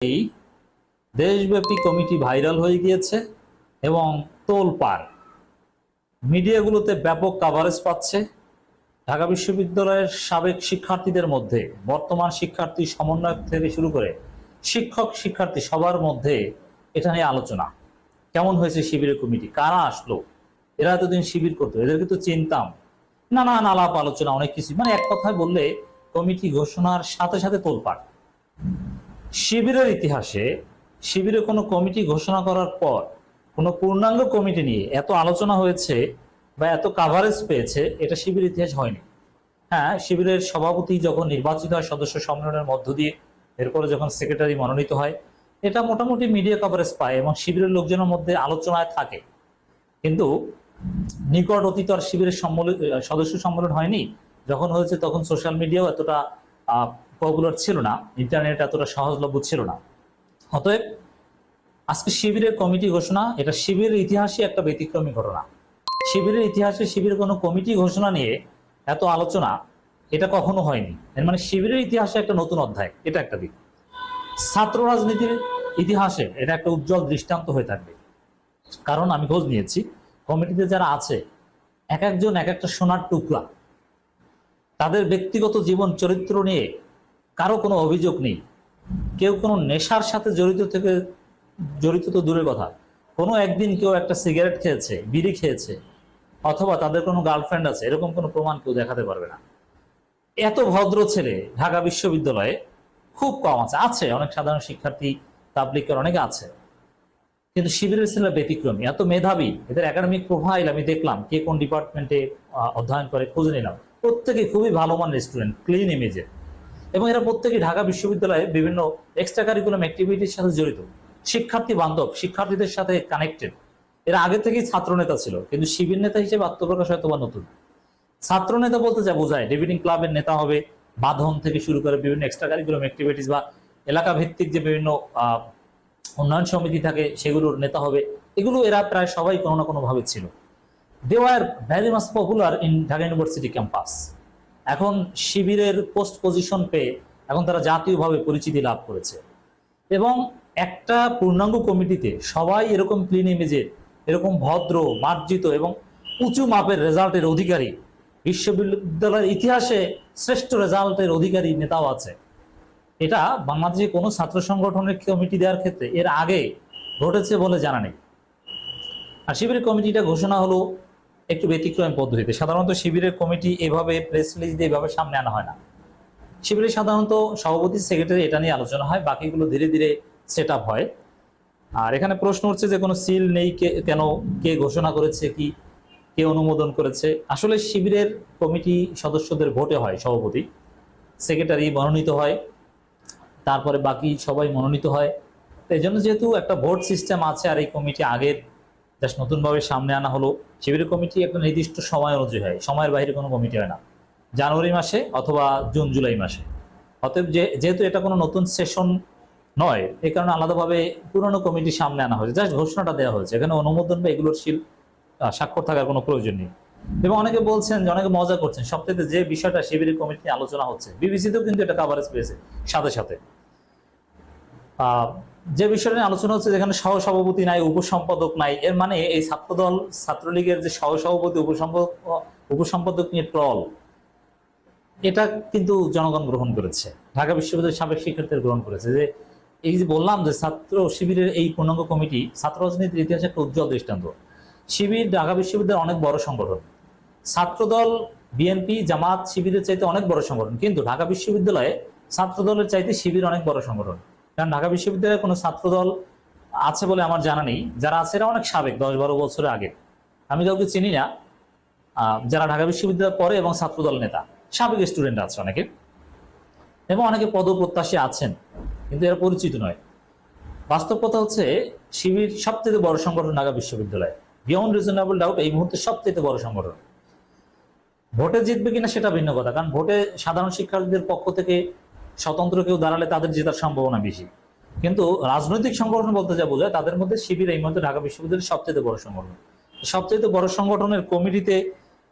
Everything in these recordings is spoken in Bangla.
এই দেশব্যাপী কমিটি ভাইরাল হয়ে গিয়েছে এবং তোলপাড়। মিডিয়াগুলোতে ব্যাপক কাভারেজ পাচ্ছে। ঢাকা বিশ্ববিদ্যালয়ের সাবেক শিক্ষার্থীদের মধ্যে, বর্তমান শিক্ষার্থী সমন্বয়ক থেকে শুরু করে শিক্ষক শিক্ষার্থী সবার মধ্যে এটা নিয়ে আলোচনা। কেমন হয়েছে শিবিরের কমিটি? কারা আসলো? এরা এতদিন শিবির করতো, এদেরকে তো চিনতাম। নানান আলাপ আলোচনা, অনেক কিছু। মানে এক কথায় বললে কমিটি ঘোষণার সাথে সাথে তোলপাড়। শিবিরের ইতিহাসে শিবিরে কোনো কমিটি ঘোষণা করার পর কোনো পূর্ণাঙ্গ কমিটি নিয়ে এত আলোচনা হয়েছে বা এত কাভারেজ পেয়েছে, এটা শিবির ইতিহাস হয়নি। হ্যাঁ শিবিরের সভাপতি যখন নির্বাচিত হয়, সদস্য সম্মেলনের মধ্য দিয়ে, এরপরে যখন সেক্রেটারি মনোনীত হয়, এটা মোটামুটি মিডিয়া কভারেজ পায় এবং শিবিরের লোকজনের মধ্যে আলোচনায় থাকে। কিন্তু নিকট অতীত আর শিবিরের সম্মেলন, সদস্য সম্মেলন হয়নি। যখন হয়েছে তখন সোশ্যাল মিডিয়াও এতটা পপুলার ছিল না, ইন্টারনেট এতটা সহজলভ্য ছিল না। অতএব আজকে শিবিরের কমিটি ঘোষণা, এটা শিবিরের ইতিহাসে একটা ব্যতিক্রমী ঘটনা। শিবিরের ইতিহাসে শিবিরের কোনো কমিটি ঘোষণা নিয়ে এত আলোচনা, এটা কখনো হয়নি। মানে শিবিরের ইতিহাসে একটা নতুন অধ্যায়, এটা একটা দিক। ছাত্র রাজনীতির ইতিহাসে এটা একটা উজ্জ্বল দৃষ্টান্ত হয়ে থাকবে। কারণ আমি খোঁজ নিয়েছি, কমিটিতে যারা আছে, এক একজন এক একটা সোনার টুকরা, তাদের ব্যক্তিগত জীবন চরিত্র নিয়ে কারও কোনো অভিযোগ নেই। কেউ কোনো নেশার সাথে জড়িত থেকে, জড়িত তো দূরের কথা। কোনো একদিন কেউ একটা সিগারেট খেয়েছে, বিড়ি খেয়েছে, অথবা তাদের কোনো গার্লফ্রেন্ড আছে, এরকম কোনো প্রমাণ কেউ দেখাতে পারবে না। এত ভদ্র ছেলে ঢাকা বিশ্ববিদ্যালয়ে খুব কম আছে। আছে, অনেক সাধারণ শিক্ষার্থী তাবলিকের অনেকে আছে। কিন্তু শিবিরের ছেলে ব্যতিক্রমী, এত মেধাবী, এদের একাডেমিক প্রোফাইল আমি দেখলাম, কে কোন ডিপার্টমেন্টে অধ্যয়ন করে, খুঁজে নিলাম। প্রত্যেকে খুবই ভালো মানের স্টুডেন্ট ক্লিন ইমেজে এবং এরা প্রত্যেকে ঢাকা বিশ্ববিদ্যালয়ে বিভিন্ন এক্সট্রা কারিকুলাম অ্যাক্টিভিটির সাথে জড়িত। শিক্ষার্থী বান্ধব, শিক্ষার্থীদের সাথে কানেক্টেড এরা আগে থেকেই ছাত্র নেতা ছিল, কিন্তু শিবির নেতা হিসেবে আত্মপ্রকাশ হয়তো বা নতুন। ছাত্র নেতা বলতে যা বোঝায় ডিবেটিং ক্লাবের নেতা হবে, বাঁধন থেকে শুরু করে বিভিন্ন এক্সট্রা কারিকুলাম অ্যাক্টিভিটিস বা এলাকা ভিত্তিক যে বিভিন্ন উন্নয়ন সমিতি থাকে, সেগুলোর নেতা হবে। এগুলো এরা প্রায় সবাই কোনো না কোনোভাবে ছিল। They are very mass popular in Dhaka university campus এখন শিবিরের পোস্ট পজিশন পেয়ে এখন তারা জাতীয়ভাবে পরিচিতি লাভ করেছে। এবং একটা পূর্ণাঙ্গ কমিটিতে সবাই এরকম ক্লিন ইমেজে এরকম ভদ্র, মার্জিত এবং উঁচু মাপের রেজাল্টের অধিকারী, বিশ্ববিদ্যালয়ের ইতিহাসে শ্রেষ্ঠ রেজাল্টের অধিকারী নেতাও আছে। এটা বাংলাদেশে কোনো ছাত্র সংগঠনের কমিটি দেওয়ার ক্ষেত্রে এর আগে ঘটেছে বলে জানা নেই। আর শিবিরের কমিটিটা ঘোষণা হলো একটু ব্যতিক্রম পদ্ধতিতে। সাধারণত শিবিরের কমিটি এভাবে প্রেস রিলিজ দিয়ে এভাবে সামনে আনা হয় না। শিবিরে সাধারণত সভাপতি সেক্রেটারি এটা নিয়ে আলোচনা হয়, বাকিগুলো ধীরে ধীরে সেট হয়। আর এখানে প্রশ্ন হচ্ছে যে কোনো সিল নেই, কে, কেন, কে ঘোষণা করেছে, কি, কে অনুমোদন করেছে? আসলে শিবিরের কমিটি সদস্যদের ভোটে হয় সভাপতি সেক্রেটারি মনোনীত হয়, তারপরে বাকি সবাই মনোনীত হয়। এই জন্য যেহেতু একটা ভোট সিস্টেম আছে আর এই কমিটি আগের জাস্ট নতুনভাবে সামনে আনা হলো। শিবিরের কমিটি একটা নির্দিষ্ট সময় অনুযায়ী হয়। সময়ের বাইরে কোনো কমিটি হয় না। জানুয়ারি মাসে অথবা জুন, জুলাই মাসে। অতএব যেহেতু এটা কোনো নতুন সেশন নয় এই কারণে আলাদাভাবে পুরনো কমিটি সামনে আনা হয়েছে। জাস্ট ঘোষণাটা দেওয়া হয়েছে। এখানে অনুমোদন বা এগুলোর শিল স্বাক্ষর থাকার কোনো প্রয়োজন নেই। এবং অনেকে বলছেন যে, অনেকে মজা করছেন। সবথেকে যে বিষয়টা শিবিরের কমিটি আলোচনা হচ্ছে, বিবিসিতেও কিন্তু এটা কাভারেজ পেয়েছে, সাথে সাথে। যে বিষয়টা নিয়ে আলোচনা হচ্ছে, যেখানে সহ সভাপতি নাই, উপসম্পাদক নাই, এর মানে এই ছাত্রদল, ছাত্রলীগের যে সহ সভাপতি উপসম্পাদক উপসম্পাদক নিয়ে ট্রল, এটা কিন্তু জনগণ গ্রহণ করেছে। ঢাকা বিশ্ববিদ্যালয়ের সাবেক শিক্ষার্থীরা গ্রহণ করেছে। যে এই যে বললাম যে ছাত্র শিবিরের এই পূর্ণাঙ্গ কমিটি, ছাত্র রাজনীতির ইতিহাসে একটা উজ্জ্বল দৃষ্টান্ত। শিবির ঢাকা বিশ্ববিদ্যালয়ের অনেক বড় সংগঠন। ছাত্রদল, বিএনপি, জামাত শিবিরের চাইতে অনেক বড় সংগঠন। কিন্তু ঢাকা বিশ্ববিদ্যালয়ে ছাত্রদলের চাইতে শিবির অনেক বড় সংগঠন। কারণ ঢাকা বিশ্ববিদ্যালয়ে কোনো ছাত্রদল আছে বলে আমার জানা নেই। যারা আছে এরা অনেক সাবেক, দশ বারো বছরের আগে। আমি কাউকে চিনি না। যারা ঢাকা বিশ্ববিদ্যালয়ে পড়ে এবং ছাত্রদল নেতা, সাবেক স্টুডেন্ট আছে অনেকে। এবং অনেকে পদপ্রত্যাশী আছেন, কিন্তু এরা পরিচিত নয়। বাস্তব কথা হচ্ছে, শিবির সবথেকে বড় সংগঠন ঢাকা বিশ্ববিদ্যালয়। বিয়ন্ড রিজনেবল ডাউট এই মুহূর্তে সবথেকে বড় সংগঠন। ভোটে জিতবে কিনা সেটা ভিন্ন কথা, কারণ ভোটে সাধারণ শিক্ষার্থীদের পক্ষ থেকে স্বতন্ত্র কেউ দাঁড়ালে তাদের জেতার সম্ভাবনা বেশি। কিন্তু রাজনৈতিক সংগঠন বলতে যা বোঝায়, তাদের মধ্যে শিবির এই মুহূর্তে ঢাকা বিশ্ববিদ্যালয়ের সবচেয়ে বড় সংগঠন। সবচেয়ে বড় সংগঠনের কমিটিতে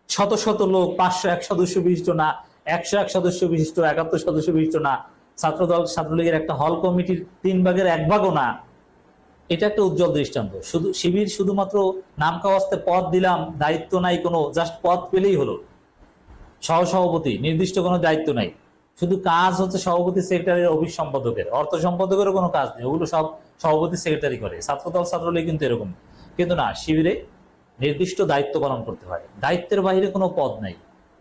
শত শত লোক, পাঁচশো এক সদস্য বিশিষ্ট না, একশো এক সদস্য বিশিষ্ট একাত্তর সদস্য বিশিষ্ট না, ছাত্রদল, ছাত্রলীগের একটা হল কমিটির তিন ভাগের এক ভাগও না। এটা একটা উজ্জ্বল দৃষ্টান্ত। শুধু শিবির শুধুমাত্র নাম কাওয়াস্তে পদ দিলাম, দায়িত্ব নাই কোনো, জাস্ট পদ পেলেই হলো। সহসভাপতি, নির্দিষ্ট কোনো দায়িত্ব নাই। শুধু কাজ হচ্ছে সভাপতি সেক্রেটারির অফিস সম্পাদকের। অর্থ সম্পাদকেরও কোনো কাজ নেই, ওগুলো সব সভাপতি সেক্রেটারি করে। ছাত্রদল, ছাত্রলীগ কিন্তু এরকম কিন্তু না, শিবিরে নির্দিষ্ট দায়িত্ব পালন করতে হয়। দায়িত্বের বাইরে কোনো পদ নাই।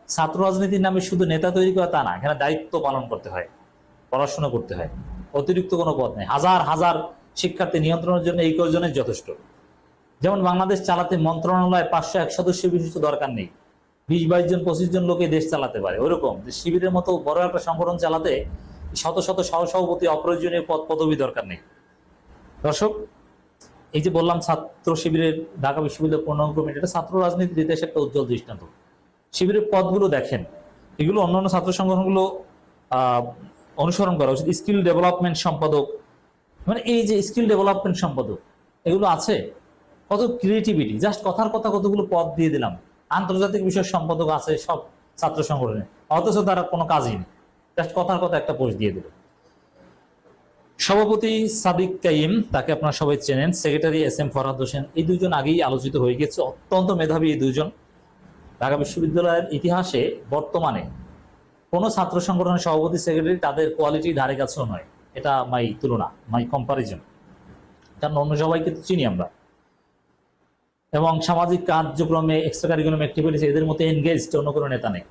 ছাত্র রাজনীতির নামে শুধু নেতা তৈরি করা তা না, এখানে দায়িত্ব পালন করতে হয়, পড়াশোনা করতে হয়। অতিরিক্ত কোনো পদ নেই। হাজার হাজার শিক্ষার্থী নিয়ন্ত্রণের জন্য এই কয়জনের যথেষ্ট। যেমন বাংলাদেশ চালাতে মন্ত্রণালয় পাঁচশো এক সদস্য বিশিষ্ট দরকার নেই। বিশ বাইশ জন, পঁচিশ জন লোকে দেশ চালাতে পারে। ওইরকম যে শিবিরের মতো বড় একটা সংগঠন চালাতে শত শত সহসভাপতি অপ্রয়োজনীয় পদ পদবি দরকার নেই। দর্শক, এই যে বললাম ছাত্র শিবিরের ঢাকা বিশ্ববিদ্যালয় পূর্ণাঙ্গ কমিটি, এটা ছাত্র রাজনীতির ইতিহাসে একটা উজ্জ্বল দৃষ্টান্ত। শিবিরের পদগুলো দেখেন। এগুলো অন্যান্য ছাত্র সংগঠনগুলো অনুসরণ করা উচিত। স্কিল ডেভেলপমেন্ট সম্পাদক মানে এই যে স্কিল ডেভেলপমেন্ট সম্পাদক, এগুলো আছে। কত ক্রিয়েটিভিটি জাস্ট কথার কথা কতগুলো পদ দিয়ে দিলাম। আন্তর্জাতিক বিষয় সম্পাদক আছে সব ছাত্র সংগঠনে। অথচ তারা কোনো কাজই নেই। জাস্ট কথার কথা একটা পোস্ট দিয়ে দিল। সভাপতি সাদিক কাইম, তাকে আপনারা সবাই চেনেন, secretary S M Farhad Hossain, এই দুজন আগেই আলোচিত হয়ে গেছে, অত্যন্ত মেধাবী এই দুজন। ঢাকা বিশ্ববিদ্যালয়ের ইতিহাসে বর্তমানে কোনো ছাত্র সংগঠনের সভাপতি, সেক্রেটারি তাদের কোয়ালিটি ধারে কাছেও নয়। এটা মাই তুলনা, মাই কম্পারিজন। কারণ অন্য সবাইকে তো চিনি আমরা। এবং সামাজিক কার্যক্রমে এক্সট্রা কারিকুলাম অ্যাক্টিভিটিস এদের মধ্যে এনগেজড অন্য কোনো নেতা নেই।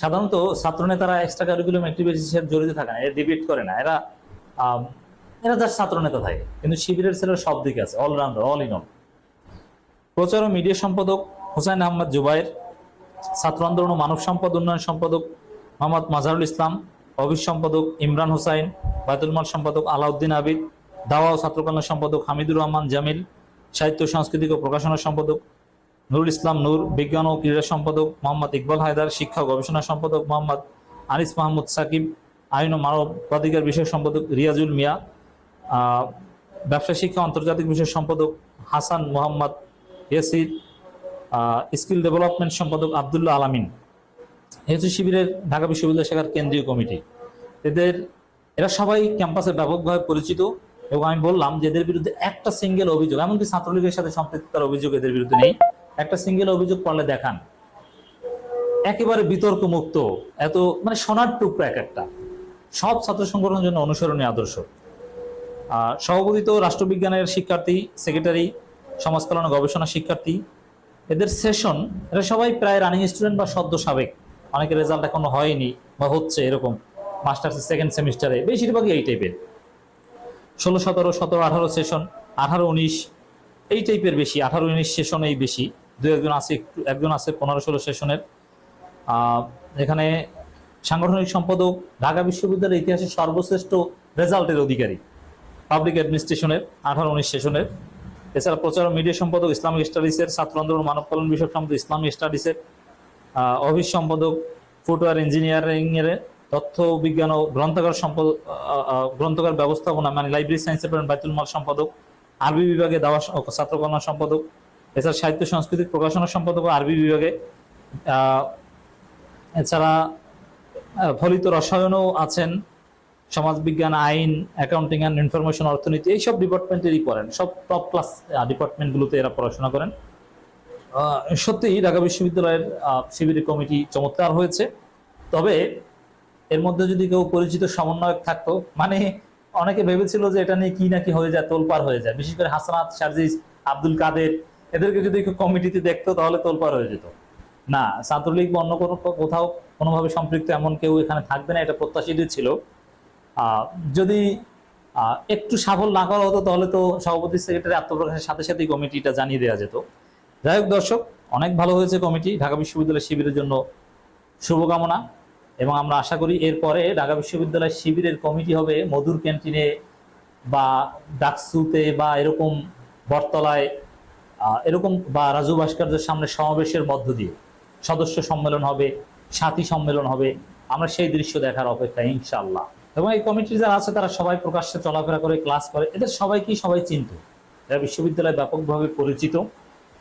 সাধারণত ছাত্র নেতারা এক্সট্রা কারিকুলাম অ্যাক্টিভিটিস জড়িত থাকে না, এরা ডিবেট করে না। এরা এরা জাস্ট ছাত্র নেতা থাকে, কিন্তু শিবিরের ছেলের সব দিকে আছে অলরাউন্ডার অল ইন অল প্রচার ও মিডিয়া সম্পাদক হুসাইন আহমদ জুবাইর, ছাত্র আন্দোলন ও মানব সম্পদ উন্নয়ন সম্পাদক মোহাম্মদ মাজারুল ইসলাম, অফিস সম্পাদক ইমরান হুসাইন, বায়তুল মাল সম্পাদক আলাউদ্দিন আবিদ, দাওয়া ও ছাত্র কল্যাণ সম্পাদক হামিদুর রহমান জামিল সাহিত্য, সাংস্কৃতিক ও প্রকাশনা সম্পাদক। নুরুল ইসলাম নূর, বিজ্ঞান ও ক্রীড়া সম্পাদক মোহাম্মদ ইকবাল হায়দার, শিক্ষা গবেষণা সম্পাদক মোহাম্মদ আনিস মাহমুদ সাকিব, আইন ও মানবাধিকার বিষয়ক সম্পাদক রিয়াজুল মিয়া ব্যবসা, শিক্ষা, আন্তর্জাতিক বিষয় সম্পাদক হাসান মোহাম্মদ ইয়াসির স্কিল ডেভেলপমেন্ট সম্পাদক আবদুল্লাহ আলামিন। হচ্ছে শিবিরের ঢাকা বিশ্ববিদ্যালয় শাখার কেন্দ্রীয় কমিটি। এদের, এরা সবাই ক্যাম্পাসে ব্যাপকভাবে পরিচিত। এবং আমি বললাম যে এদের বিরুদ্ধে একটা সিঙ্গেল অভিযোগ, এমনকি ছাত্রলীগের সাথে সম্পৃক্ততার অভিযোগ এদের বিরুদ্ধে নেই। একটা সিঙ্গেল অভিযোগ করলে দেখান। একেবারে বিতর্ক মুক্ত এত মানে সোনার টুকরা এক একটা। সব ছাত্র সংগঠনের জন্য অনুসরণীয় আদর্শ। সভাপতি তো রাষ্ট্রবিজ্ঞানের শিক্ষার্থী সেক্রেটারি সমাজ কল্যাণ গবেষণা শিক্ষার্থী। এদের সেশন এরা সবাই প্রায় রানিং স্টুডেন্ট বা সদ্য সাবেক। অনেকের রেজাল্ট এখনও হয়নি বা হচ্ছে এরকম। মাস্টার্স সেকেন্ড সেমিস্টারে বেশিরভাগই এই টাইপের ষোলো, সতেরো সতেরো, আঠারো সেশন আঠারো, উনিশ, এই টাইপের বেশি, আঠারো, উনিশ সেশনেই বেশি। দু একজন আছে একটু, একজন আছে পনেরো, ষোলো সেশনের এখানে সাংগঠনিক সম্পাদক, ঢাকা বিশ্ববিদ্যালয়ের ইতিহাসে সর্বশ্রেষ্ঠ রেজাল্টের অধিকারী পাবলিক অ্যাডমিনিস্ট্রেশনের আঠারো, উনিশ সেশনের এছাড়া প্রচার মিডিয়া সম্পাদক, ইসলামিক স্টাডিজের ছাত্র আন্দোলন, মানব কল্যাণ বিষয়ক সম্পাদক, ইসলামিক স্টাডিজের অফিস সম্পাদক ফুটওয়ার ইঞ্জিনিয়ারিং এর তথ্য, বিজ্ঞান ও গ্রন্থাগার সম্পদ গ্রন্থাগার ব্যবস্থাপনা মানে লাইব্রেরি সায়েন্স ডিপার্টমেন্ট বাইতুল মাল সম্পাদক, আরবি বিভাগে দাওয়া স- ছাত্র কল্যাণ সম্পাদক, এছাড়া সাহিত্য সাংস্কৃতিক প্রকাশনা সম্পাদক আরবি বিভাগে এছাড়া ফলিত রসায়নও আছেন সমাজবিজ্ঞান আইন অ্যাকাউন্টিং অ্যান্ড ইনফরমেশন অর্থনীতি, এইসব ডিপার্টমেন্টেরই করেন, সব টপ ক্লাস ডিপার্টমেন্টগুলোতে এরা পড়াশোনা করেন। সত্যিই ঢাকা বিশ্ববিদ্যালয়ের শিবিরের কমিটি চমৎকার হয়েছে, তবে এর মধ্যে যদি কেউ পরিচিত সমন্বয়ক থাকতো মানে অনেকে ভেবেছিল যে এটা নিয়ে কি না কি হয়ে যায় তোলপার হয়ে যায়। বিশেষ করে হাসানাত শারজিস আব্দুল কাদের, এদেরকে যদি কমিটিতে দেখতো, তাহলে তোলপার হয়ে যেত। না, ছাত্রলীগ বা অন্য কোনো কোথাও কোনোভাবে সম্পৃক্ত এমন কেউ এখানে থাকবে না, এটা প্রত্যাশিত ছিল। যদি একটু সাফল না করা হতো, তাহলে তো সভাপতি, সেক্রেটারি আত্মপ্রকাশের সাথে সাথেই কমিটিটা জানিয়ে দেওয়া যেত। যাই দর্শক, অনেক ভালো হয়েছে কমিটি। ঢাকা বিশ্ববিদ্যালয় শিবিরের জন্য শুভকামনা। এবং আমরা আশা করি এরপরে ঢাকা বিশ্ববিদ্যালয় শিবিরের কমিটি হবে মধুর ক্যান্টিনে বা ডাকসুতে বা এরকম বটতলায় এরকম বা রাজু ভাস্কর্যের সামনে সমাবেশের মধ্য দিয়ে সদস্য সম্মেলন হবে, সাথী সম্মেলন হবে। আমরা সেই দৃশ্য দেখার অপেক্ষা, ইনশাআল্লাহ। এবং এই কমিটির যারা আছে, তারা সবাই প্রকাশ্যে চলাফেরা করে, ক্লাস করে। এদের সবাইকেই সবাই চিনত। এরা বিশ্ববিদ্যালয়ে ব্যাপকভাবে পরিচিত।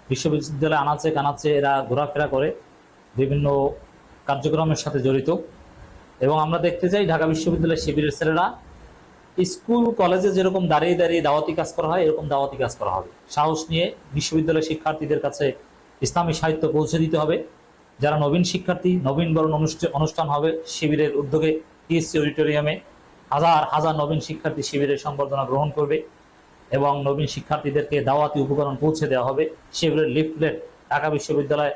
বিশ্ববিদ্যালয়ে আনাচে কানাচে এরা ঘোরাফেরা করে। বিভিন্ন কার্যক্রমের সাথে জড়িত। এবং আমরা দেখতে চাই ঢাকা বিশ্ববিদ্যালয়ের শিবিরের ছেলেরা স্কুল, কলেজে যেরকম দাঁড়িয়ে দাঁড়িয়ে দাওয়াতি কাজ করা হয়, এরকম দাওয়াতি কাজ করা হবে। সাহস নিয়ে বিশ্ববিদ্যালয়ের শিক্ষার্থীদের কাছে ইসলামী সাহিত্য পৌঁছে দিতে হবে। যারা নবীন শিক্ষার্থী, নবীন বরণ অনুষ্ঠা- অনুষ্ঠান হবে শিবিরের উদ্যোগে টিএসসি অডিটোরিয়ামে হাজার হাজার নবীন শিক্ষার্থী শিবিরের সম্বর্ধনা গ্রহণ করবে এবং নবীন শিক্ষার্থীদেরকে দাওয়াতি উপকরণ পৌঁছে দেওয়া হবে। শিবিরের লিফলেট ঢাকা বিশ্ববিদ্যালয়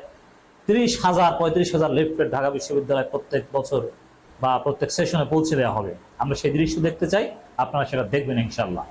তিরিশ হাজার, পঁয়ত্রিশ হাজার লিফলেট ঢাকা বিশ্ববিদ্যালয় প্রত্যেক বছর বা প্রত্যেক সেশনে পৌঁছে দেওয়া হবে। আমরা সেই দৃশ্য দেখতে চাই, আপনারা সেটা দেখবেন ইনশাল্লাহ